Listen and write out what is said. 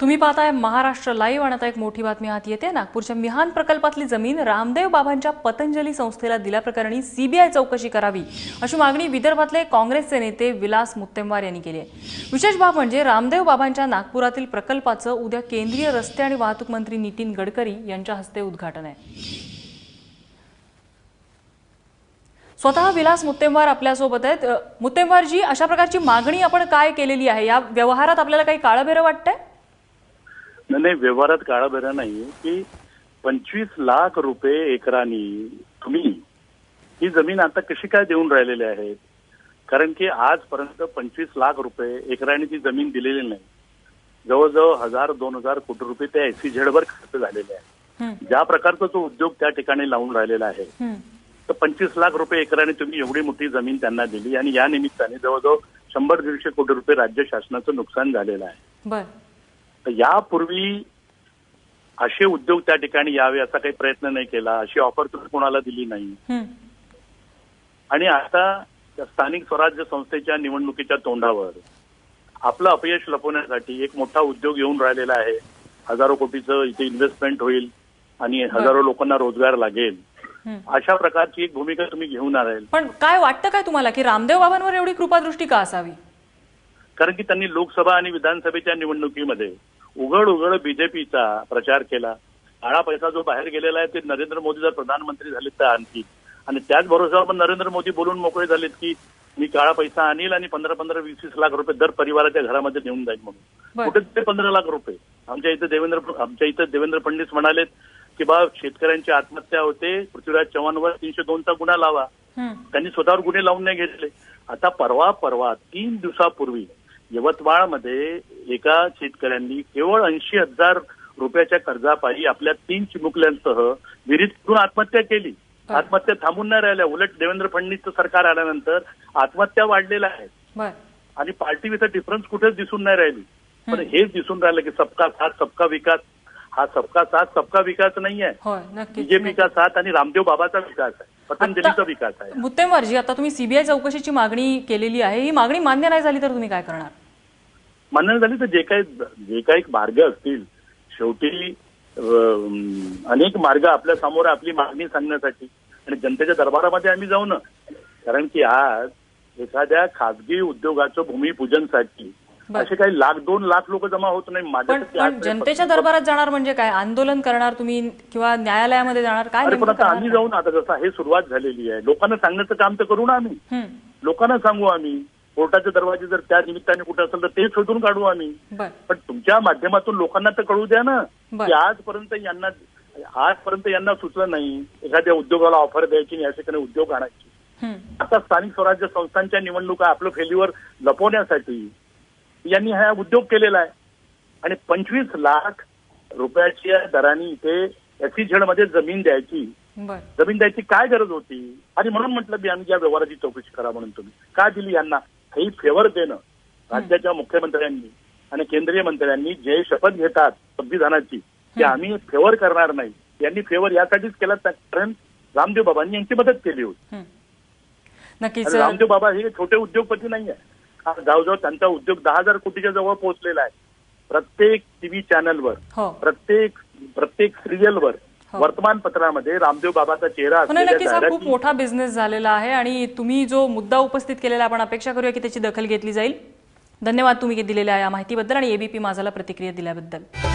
तुम्ही पाहताय महाराष्ट्र लाईव्ह आणि आता एक मोठी बातमी आत येते. नागपूरच्या मिहान प्रकल्पातली जमीन रामदेव बाबांच्या पतंजली संस्थेला दिल्याप्रकरणी सीबीआय चौकशी करावी अशी मागणी विदर्भातले काँग्रेसचे नेते विलास मुत्तेमवार यांनी केली आहे. विशेष बाब म्हणजे रामदेव बाबांच्या नागपुरातील प्रकल्पाचं उद्या केंद्रीय रस्ते आणि वाहतूक मंत्री नितीन गडकरी यांच्या हस्ते उद्घाटन आहे. स्वतः विलास मुत्तेमवार आपल्यासोबत आहेत. मुत्तेमवारजी अशा प्रकारची मागणी आपण काय केलेली आहे? या व्यवहारात आपल्याला काही काळबेरं वाटतंय? नाही व्यवहारात काळाबेरा नाही की पंचवीस लाख रुपये एकरानी तुम्ही ही जमीन आता कशी काय देऊन राहिलेली आहेत? कारण की आजपर्यंत पंचवीस लाख रुपये एकराने ती जमीन दिलेली नाही. जवळजवळ हजार दोन हजार कोटी रुपये त्या एसी झेडवर खर्च झालेले आहे ज्या प्रकारचा तो उद्योग त्या ठिकाणी लावून राहिलेला आहे. तर पंचवीस लाख रुपये एकराने तुम्ही एवढी मोठी जमीन त्यांना दिली आणि या निमित्ताने जवळजवळ शंभर दीडशे कोटी रुपये राज्य शासनाचं नुकसान झालेलं आहे. तर यापूर्वी असे उद्योग त्या ठिकाणी यावे असा काही प्रयत्न नाही केला. अशी ऑफर तुम्ही कोणाला दिली नाही. आणि आता स्थानिक स्वराज्य संस्थेच्या निवडणुकीच्या तोंडावर आपलं अपयश लपवण्यासाठी एक मोठा उद्योग येऊन राहिलेला आहे. हजारो कोटीचं इथे इन्व्हेस्टमेंट होईल आणि हजारो लोकांना रोजगार लागेल. अशा प्रकारची एक भूमिका तुम्ही घेऊन आलाय. पण काय वाटतं काय तुम्हाला की रामदेव बाबांवर एवढी कृपादृष्टी का असावी? कारण की त्यांनी लोकसभा आणि विधानसभेच्या निवडणुकीमध्ये उघड उघड बीजेपीचा प्रचार केला. काळा पैसा जो बाहेर गेलेला आहे ते नरेंद्र मोदी जर प्रधानमंत्री झाले तर आणखी. आणि त्याच भरोश्यावर पण नरेंद्र मोदी बोलून मोकळे झालेत की मी काळा पैसा आणील आणि पंधरा पंधरा वीस वीस लाख रुपये दर परिवाराच्या घरामध्ये नेऊन जाईल म्हणून. कुठे ते पंधरा लाख रुपये? आमच्या इथे देवेंद्र आमच्या इथे देवेंद्र फडणवीस म्हणालेत की बा शेतकऱ्यांची आत्महत्या होते पृथ्वीराज चव्हाणवर तीनशे दोनचा गुन्हा लावा. त्यांनी स्वतःवर गुन्हे लावून नाही घेतले. आता परवा परवा तीन दिवसापूर्वी यवतमाळमध्ये एका शेतकऱ्यांनी केवळ ऐंशी हजार रुपयाच्या कर्जापायी आपल्या तीन चिमुकल्यांसह विहिरीतून आत्महत्या केली. आत्महत्या थांबून नाही राहिल्या. उलट देवेंद्र फडणवीसचं सरकार आल्यानंतर आत्महत्या वाढलेल्या आहेत. आणि पार्टी विथ डिफरन्स कुठेच दिसून नाही राहिली. पण हं. हेच दिसून राहिलं की सबका साथ सबका विकास. हा सबका साथ सबका विकास नाही आहे बीजेपी का साथ आणि रामदेव बाबाचा विकास आहे. पतंजलीचा विकास आहे मुत्तेमवारजी आता तुम्ही सीबीआय चौकशीची मागणी केलेली आहे. ही मागणी मान्य नाही झाली तर तुम्ही काय करणार? मान्य झाली तर जे काही जे काही मार्ग असतील शेवटी अनेक मार्ग आपल्यासमोर आपली मागणी सांगण्यासाठी. आणि जनतेच्या दरबारामध्ये आम्ही जाऊ ना. कारण की आज एखाद्या खासगी उद्योगाचं भूमिपूजनसाठी. असे काही लाख दोन लाख लोक जमा होत नाही आज- जनतेच्या दरबारात जाणार म्हणजे काय? आंदोलन करणार तुम्ही किंवा न्यायालयामध्ये जाणार? काय पण आता आम्ही? जाऊन आता जसं हे सुरुवात झालेली आहे लोकांना सांगण्याचं काम तर करू ना आम्ही. लोकांना सांगू आम्ही. कोर्टाचे दरवाजे जर त्या निमित्ताने कुठे असेल तर ते शोधून काढू आम्ही. पण तुमच्या माध्यमातून लोकांना तर कळू द्या ना. की आजपर्यंत यांना आजपर्यंत यांना सुचलं नाही एखाद्या उद्योगाला ऑफर द्यायची आणि या ठिकाणी उद्योग आणायची. आता स्थानिक स्वराज्य संस्थांच्या निवडणुका आपलं फेल्युअर लपवण्यासाठी यांनी हा उद्योग केलेला आहे. आणि पंचवीस लाख रुपयाच्या दराने इथे एसी मध्ये जमीन द्यायची. जमीन द्यायची काय गरज होती? आणि म्हणून म्हटलं मी आम्ही या व्यवहाराची चौकशी करा म्हणून तुम्ही. का दिली यांना? काही फेवर देणं. राज्याच्या मुख्यमंत्र्यांनी आणि केंद्रीय मंत्र्यांनी जे शपथ घेतात संविधानाची ते आम्ही फेवर करणार नाही. यांनी फेवर यासाठीच केला कारण रामदेव बाबांनी यांची मदत केली होती. नक्कीच रामदेव बाबा हे छोटे उद्योगपती नाही आहे जवळजवळ त्यांचा उद्योग दहा हजार कोटीच्या जवळ पोहोचलेला आहे. प्रत्येक टीव्ही चॅनलवर हो. प्रत्येक प्रत्येक सिरियलवर हो. वर्तमानपत्रामध्ये रामदेव बाबाचा चेहरा हो, नक्कीच हा खूप मोठा बिझनेस झालेला आहे आणि तुम्ही जो मुद्दा उपस्थित केलेला आपण अपेक्षा करूया की त्याची दखल घेतली जाईल. धन्यवाद तुम्ही दिलेल्या या माहितीबद्दल आणि एबीपी माझाला प्रतिक्रिया दिल्याबद्दल.